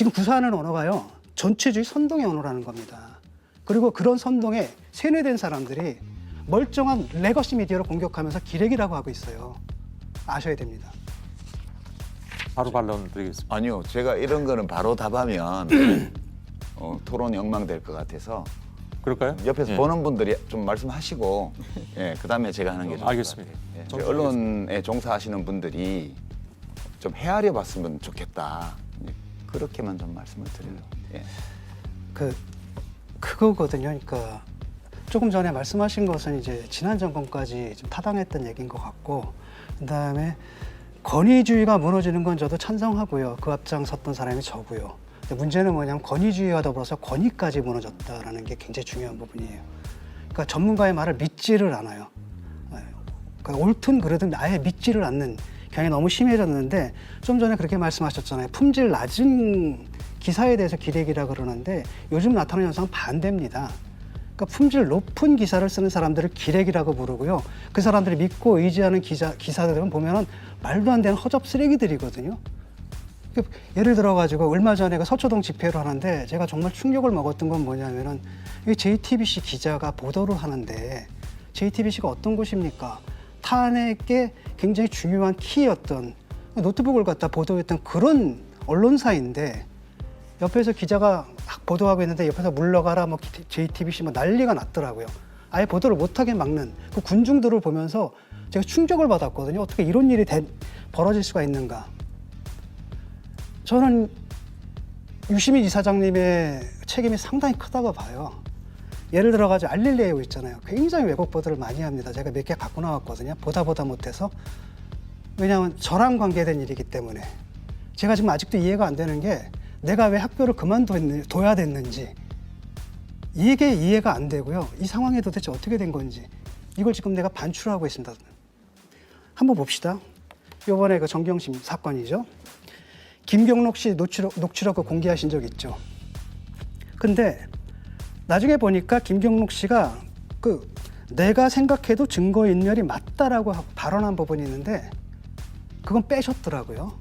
지금 구사하는 언어가요. 전체주의 선동의 언어라는 겁니다. 그리고 그런 선동에 세뇌된 사람들이 멀쩡한 레거시 미디어를 공격하면서 기레기라고 하고 있어요. 아셔야 됩니다. 바로 반론 드리겠습니다. 아니요, 제가 이런 거는 바로 답하면 어, 토론 엉망될 것 같아서 그럴까요? 옆에서 예. 보는 분들이 좀 말씀하시고 예, 그다음에 제가 하는 게 좋을 것 알겠습니다. 같아요. 예, 언론에 종사하시는 분들이 좀 헤아려 봤으면 좋겠다. 예, 그렇게만 좀 말씀을 드려요. 예. 그 그거거든요. 그러니까 조금 전에 말씀하신 것은 이제 지난 정권까지 좀 타당했던 얘기인 것 같고 그다음에 권위주의가 무너지는 건 저도 찬성하고요. 그 앞장 섰던 사람이 저고요. 문제는 뭐냐면 권위주의와 더불어서 권위까지 무너졌다라는 게 굉장히 중요한 부분이에요. 그러니까 전문가의 말을 믿지를 않아요. 네. 그러니까 옳든 그르든 아예 믿지를 않는 경향이 너무 심해졌는데 좀 전에 그렇게 말씀하셨잖아요. 품질 낮은 기사에 대해서 기레기라 그러는데 요즘 나타나는 현상은 반대입니다. 그러니까 품질 높은 기사를 쓰는 사람들을 기레기라고 부르고요. 그 사람들이 믿고 의지하는 기자, 기사들은 보면은 말도 안 되는 허접 쓰레기들이거든요. 그 예를 들어 가지고 얼마 전에 그 서초동 집회를 하는데 제가 정말 충격을 먹었던 건 뭐냐면은 이 JTBC 기자가 보도를 하는데 JTBC가 어떤 곳입니까? 탄핵의 굉장히 중요한 키였던 노트북을 갖다 보도했던 그런 언론사인데 옆에서 기자가 막 보도하고 있는데 옆에서 물러가라 뭐 JTBC 뭐 난리가 났더라고요. 아예 보도를 못하게 막는 그 군중들을 보면서 제가 충격을 받았거든요. 어떻게 이런 일이 대- 벌어질 수가 있는가? 저는 유시민 이사장님의 책임이 상당히 크다고 봐요. 예를 들어가지고 알릴레오 있잖아요. 굉장히 왜곡 보도를 많이 합니다. 제가 몇 개 갖고 나왔거든요. 보다 보다 못해서. 왜냐하면 저랑 관계된 일이기 때문에. 제가 지금 아직도 이해가 안 되는 게 내가 왜 학교를 그만둬야 됐는지 이게 이해가 안 되고요. 이 상황이 도대체 어떻게 된 건지 이걸 지금 내가 반출하고 있습니다. 한번 봅시다. 요번에 그 정경심 사건이죠. 김경록 씨 녹취록, 녹취록 그 공개하신 적 있죠. 근데 나중에 보니까 김경록 씨가 그 내가 생각해도 증거인멸이 맞다라고 하- 발언한 부분이 있는데 그건 빼셨더라고요.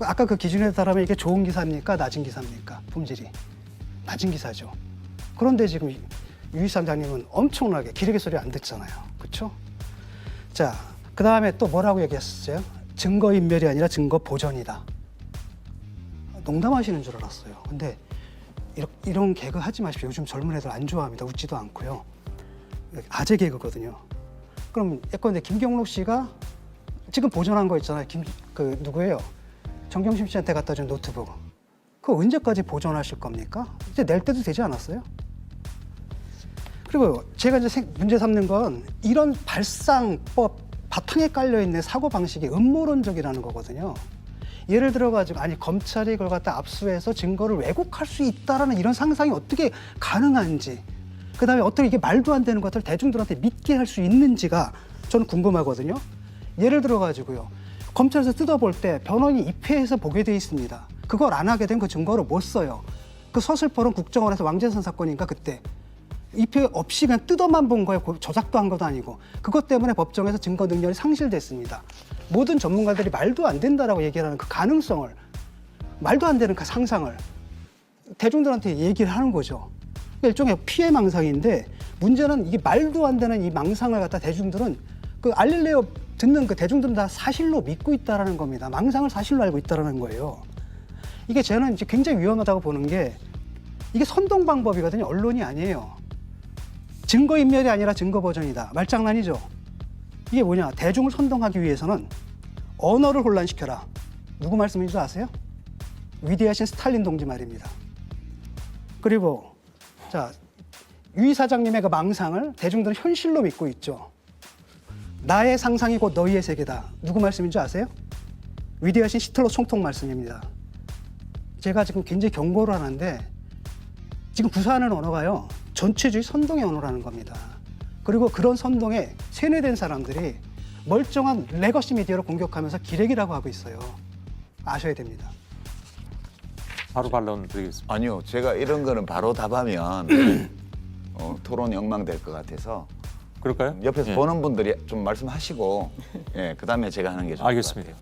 아까 그 기준에 따르면 이게 좋은 기사입니까? 낮은 기사입니까? 품질이. 낮은 기사죠. 그런데 지금 유 이사장님은 엄청나게 기레기 소리 안 듣잖아요. 그렇죠? 자, 그 다음에 또 뭐라고 얘기했었어요? 증거인멸이 아니라 증거 보전이다. 농담하시는 줄 알았어요. 근데 이런, 개그 하지 마십시오. 요즘 젊은 애들 안 좋아합니다. 웃지도 않고요. 아재 개그거든요. 그럼 예컨대 김경록 씨가 지금 보존한 거 있잖아요. 김, 그 누구예요? 정경심 씨한테 갖다 준 노트북. 그거 언제까지 보존하실 겁니까? 이제 낼 때도 되지 않았어요? 그리고 제가 이제 생- 문제 삼는 건 이런 발상법 바탕에 깔려 있는 사고 방식이 음모론적이라는 거거든요. 예를 들어 가지고 아니 검찰이 그걸 갖다 압수해서 증거를 왜곡할 수 있다라는 이런 상상이 어떻게 가능한지 그다음에 어떻게 이게 말도 안 되는 것들을 대중들한테 믿게 할 수 있는지가 저는 궁금하거든요. 예를 들어 가지고요. 검찰에서 뜯어볼 때 변호인이 입회해서 보게 돼 있습니다. 그걸 안 하게 된 그 증거를 못 써요. 그 서슬퍼런 국정원에서 왕재산 사건인가 그때 입회 없이 그냥 뜯어만 본 거예요. 고- 저작도 한 것도 아니고. 그것 때문에 법정에서 증거 능력이 상실됐습니다. 모든 전문가들이 말도 안 된다라고 얘기하는 그 가능성을 말도 안 되는 그 상상을 대중들한테 얘기를 하는 거죠. 그러니까 일종의 피해 망상인데 문제는 이게 말도 안 되는 이 망상을 갖다 대중들은 그 알릴레오 듣는 그 대중들은 다 사실로 믿고 있다라는 겁니다. 망상을 사실로 알고 있다라는 거예요. 이게 저는 이제 굉장히 위험하다고 보는 게 이게 선동 방법이거든요. 언론이 아니에요. 증거 인멸이 아니라 증거 보전이다. 말장난이죠. 이게 뭐냐? 대중을 선동하기 위해서는 언어를 혼란시켜라. 누구 말씀인지 아세요? 위대하신 스탈린 동지 말입니다. 그리고 자, 유 이사장님의 그 망상을 대중들은 현실로 믿고 있죠. 나의 상상이 곧 너희의 세계다. 누구 말씀인 줄 아세요? 위대하신 시틀러 총통 말씀입니다. 제가 지금 굉장히 경고를 하는데 지금 구사하는 언어가요 전체주의 선동의 언어라는 겁니다. 그리고 그런 선동에 세뇌된 사람들이 멀쩡한 레거시 미디어를 공격하면서 기레기라고 하고 있어요. 아셔야 됩니다. 바로 반론 드리겠습니다. 아니요, 제가 이런 거는 바로 답하면 어, 토론이 엉망될 것 같아서 그럴까요? 옆에서 예. 보는 분들이 좀 말씀하시고 예, 그다음에 제가 하는 게 좋을 것 알겠습니다. 같아요.